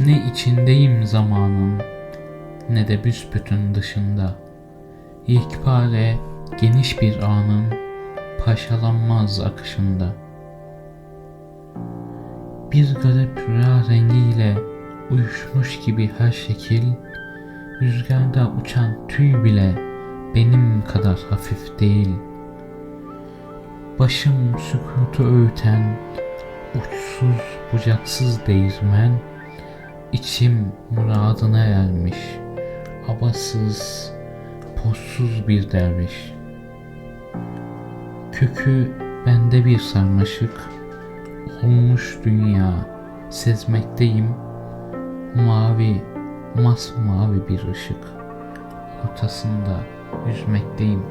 Ne içindeyim zamanın ne de büsbütün dışında. Yekpare geniş bir anın paşalanmaz akışında. Bir garip rüya rengiyle uyuşmuş gibi her şekil, rüzgarda uçan tüy bile benim kadar hafif değil. Başım sükutu öğüten uçsuz bucaksız değirmen, İçim muradına ermiş. Abasız, pozsuz bir derviş. Kökü bende bir sarmaşık. Olmuş dünya sezmekteyim. Mavi, masmavi bir ışık. Ortasında yüzmekteyim.